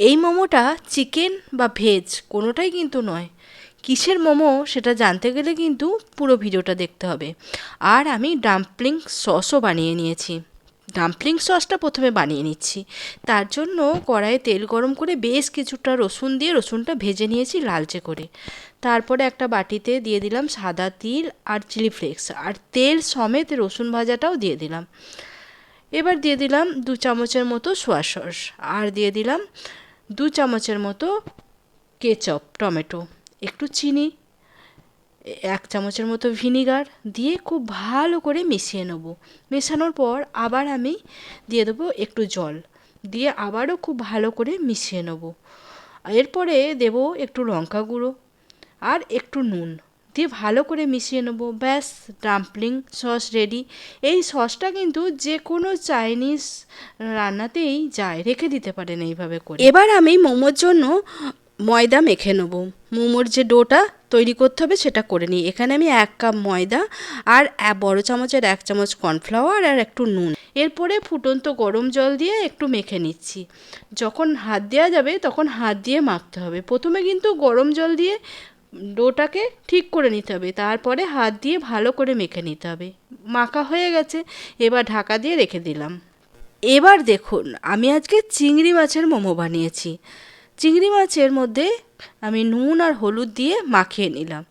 এই মোমোটা চিকেন বা ভেজ কোনোটাই কিন্তু নয়। কিসের মোমো সেটা জানতে গেলে কিন্তু পুরো ভিডিওটা দেখতে হবে। আর আমি ডাম্পলিং সসও বানিয়ে নিয়েছি। ডাম্পলিং সসটা প্রথমে বানিয়ে নিচ্ছি। তার জন্য কড়াইয়ে তেল গরম করে বেশ কিছুটা রসুন দিয়ে রসুনটা ভেজে নিয়েছি লালচে করে। তারপরে একটা বাটিতে দিয়ে দিলাম সাদা তিল আর চিলি ফ্লেক্স আর তেল সমেত রসুন ভাজাটাও দিয়ে দিলাম। এবার দিয়ে দিলাম দু চামচের মতো সোয়া সস আর দিয়ে দিলাম দু চামচের মতো কেচপ, টমেটো, একটু চিনি, এক চামচের মতো ভিনিগার দিয়ে খুব ভালো করে মিশিয়ে নেব। মেশানোর পর আবার আমি দিয়ে দেবো একটু জল, দিয়ে আবারও খুব ভালো করে মিশিয়ে নেব। এরপরে দেব একটু লঙ্কা গুঁড়ো আর একটু নুন। দিয়ে ভালো করে মিশিয়ে নেব। ব্যাস ডাম্পলিং সস রেডি এই সসটা কিন্তু যে কোনো চাইনিজ রান্নাতেই যায়, রেখে দিতে পারেন এইভাবে করে। এবার আমি মোমোর জন্য ময়দা মেখে নেব। মোমোর যে ডোটা তৈরি করতে হবে সেটা করে নিই। এখানে আমি এক কাপ ময়দা আর বড় চামচের এক চামচ কর্নফ্লাওয়ার আর একটু নুন। এরপরে ফুটন্ত গরম জল দিয়ে একটু মেখে নিচ্ছি। যখন হাত দেওয়া যাবে তখন হাত দিয়ে মাখতে হবে। প্রথমে কিন্তু গরম জল দিয়ে ডোটাকে ঠিক করে নিতে হবে। তারপরে হাত দিয়ে ভালো করে মেখে নিতে হবে। মাখা হয়ে গেছে, এবার ঢাকা দিয়ে রেখে দিলাম। এবার দেখুন, আমি আজকে চিংড়ি মাছের মোমো বানিয়েছি। চিংড়ি মাছের মধ্যে আমি নুন আর হলুদ দিয়ে মাখিয়ে নিলাম।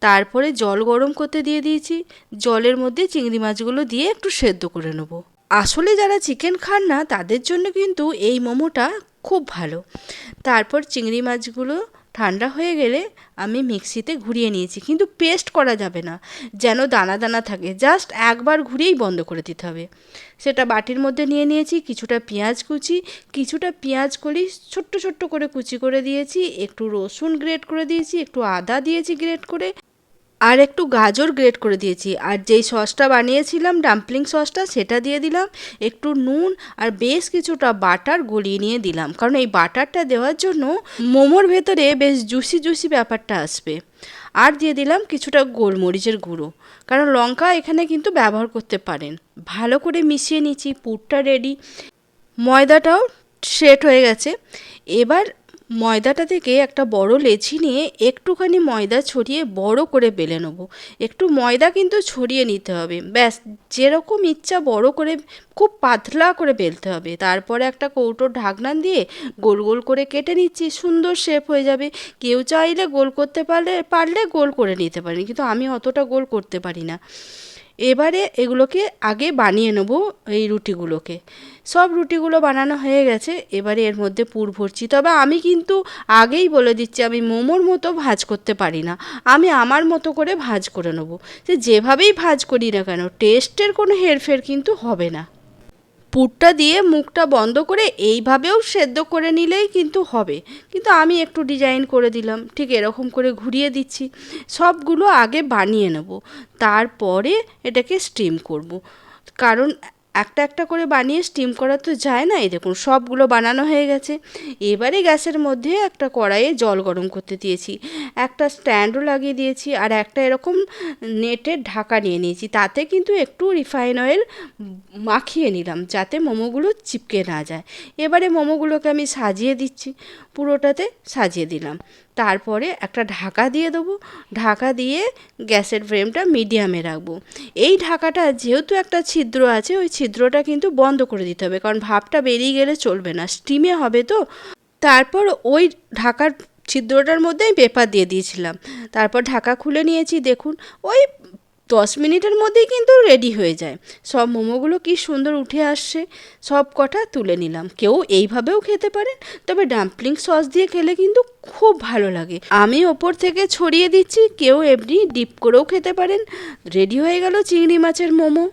তারপরে জল গরম করতে দিয়ে দিয়েছি। জলের মধ্যে চিংড়ি মাছগুলো দিয়ে একটু সেদ্ধ করে নেব। আসলে যারা চিকেন খান না, তাদের জন্য কিন্তু এই মোমোটা খুব ভালো। তারপর চিংড়ি মাছগুলো ঠান্ডা হয়ে গেলে আমি মিক্সিতে ঘুরিয়ে নিয়েছি, কিন্তু পেস্ট করা যাবে না। যেন দানা দানা থাকে, জাস্ট একবার ঘুরিয়েই বন্ধ করে দিতে হবে। সেটা বাটির মধ্যে নিয়ে নিয়েছি, কিছুটা পেঁয়াজ কুচি, কিছুটা পেঁয়াজ কলি ছোট্ট ছোট্ট করে কুচি করে দিয়েছি, একটু রসুন গ্রেট করে দিয়েছি, একটু আদা দিয়েছি গ্রেট করে। আর একটু গাজর গ্রেট করে দিয়েছি। আর যেই সসটা বানিয়েছিলাম ডাম্পলিং সসটা, সেটা দিয়ে দিলাম। একটু নুন আর বেশ কিছুটা বাটার গলিয়ে নিয়ে দিলাম। কারণ এই বাটারটা দেওয়ার জন্য মোমোর ভেতরে বেশ জুসি জুসি ব্যাপারটা আসবে। আর দিয়ে দিলাম কিছুটা গোলমরিচের গুঁড়ো। কারণ লঙ্কা এখানে কিন্তু ব্যবহার করতে পারেন। ভালো করে মিশিয়ে নিচ্ছি, পুরটা রেডি ময়দাটাও সেট হয়ে গেছে। এবার ময়দাটা থেকে একটা বড় লেচি নিয়ে একটুখানি ময়দা ছড়িয়ে বড় করে বেলে নেব। একটু ময়দা কিন্তু ছড়িয়ে নিতে হবে। ব্যাস, যেরকম ইচ্ছা বড় করে, খুব পাতলা করে বেলতে হবে। তারপরে একটা কৌটোর ঢাকনা দিয়ে গোল গোল করে কেটে নিচ্ছি, সুন্দর শেপ হয়ে যাবে। কেউ চাইলে গোল করতে পারলে পারলে গোল করে নিতে পারেন, কিন্তু আমি অতটা গোল করতে পারি না। এবারে এগুলোকে আগে বানিয়ে নেব এই রুটিগুলোকে। সব রুটিগুলো বানানো হয়ে গেছে, এবারে এর মধ্যে পুর ভরছি। তবে আমি কিন্তু আগেই বলে দিচ্ছি, আমি মোমোর মতো ভাজ করতে পারি না। আমি আমার মতো করে ভাজ করে নেব। যেভাবেই ভাজ করি না কেন, টেস্টের কোনো হেরফের কিন্তু হবে না। পুরটা দিয়ে মুখটা বন্ধ করে এইভাবেও সেদ্ধ করে নিলেই কিন্তু হবে। কিন্তু আমি একটু ডিজাইন করে দিলাম, ঠিক এরকম করে ঘুরিয়ে দিচ্ছি। সবগুলো আগে বানিয়ে নেব, তারপরে এটাকে স্টিম করব। কারণ একটা একটা করে বানিয়ে স্টিম করা তো যায় না। এই দেখুন, সবগুলো বানানো হয়ে গেছে। এবারে গ্যাসের মধ্যে একটা কড়াইয়ে জল গরম করতে দিয়েছি। একটা স্ট্যান্ডও লাগিয়ে দিয়েছি আর একটা এরকম নেটের ঢাকা নিয়ে নিয়েছি। তাতে কিন্তু একটু রিফাইন অয়েল মাখিয়ে নিলাম যাতে মোমোগুলো চিপকে না যায়। এবারে মোমোগুলোকে আমি সাজিয়ে দিচ্ছি। পুরোটাতে সাজিয়ে দিলাম। তারপরে একটা ঢাকা দিয়ে দেবো। ঢাকা দিয়ে গ্যাসের ফ্লেমটা মিডিয়ামে রাখব। এই ঢাকাটা যেহেতু একটা ছিদ্র আছে, ওই ছিদ্রটা কিন্তু বন্ধ করে দিতে হবে, কারণ ভাপটা বেরিয়ে গেলে চলবে না। স্টিমে হবে তো। তারপর ওই ঢাকার ছিদ্রটার মধ্যে আমি পেপার দিয়ে দিয়েছিলাম। তারপর ঢাকা খুলে নিয়েছি, দেখুন, ওই দশ মিনিটের মধ্যেই কিন্তু রেডি হয়ে যায়। সব মোমোগুলো কি সুন্দর উঠে আসছে, সব কটা তুলে নিলাম। কেউ এইভাবেও খেতে পারেন তবে ডাম্পলিং সস দিয়ে খেলে কিন্তু খুব ভালো লাগে। আমি ওপর থেকে ছড়িয়ে দিচ্ছি, কেউ এমনি ডিপ করেও খেতে পারেন। রেডি হয়ে গেল চিংড়ি মাছের মোমো।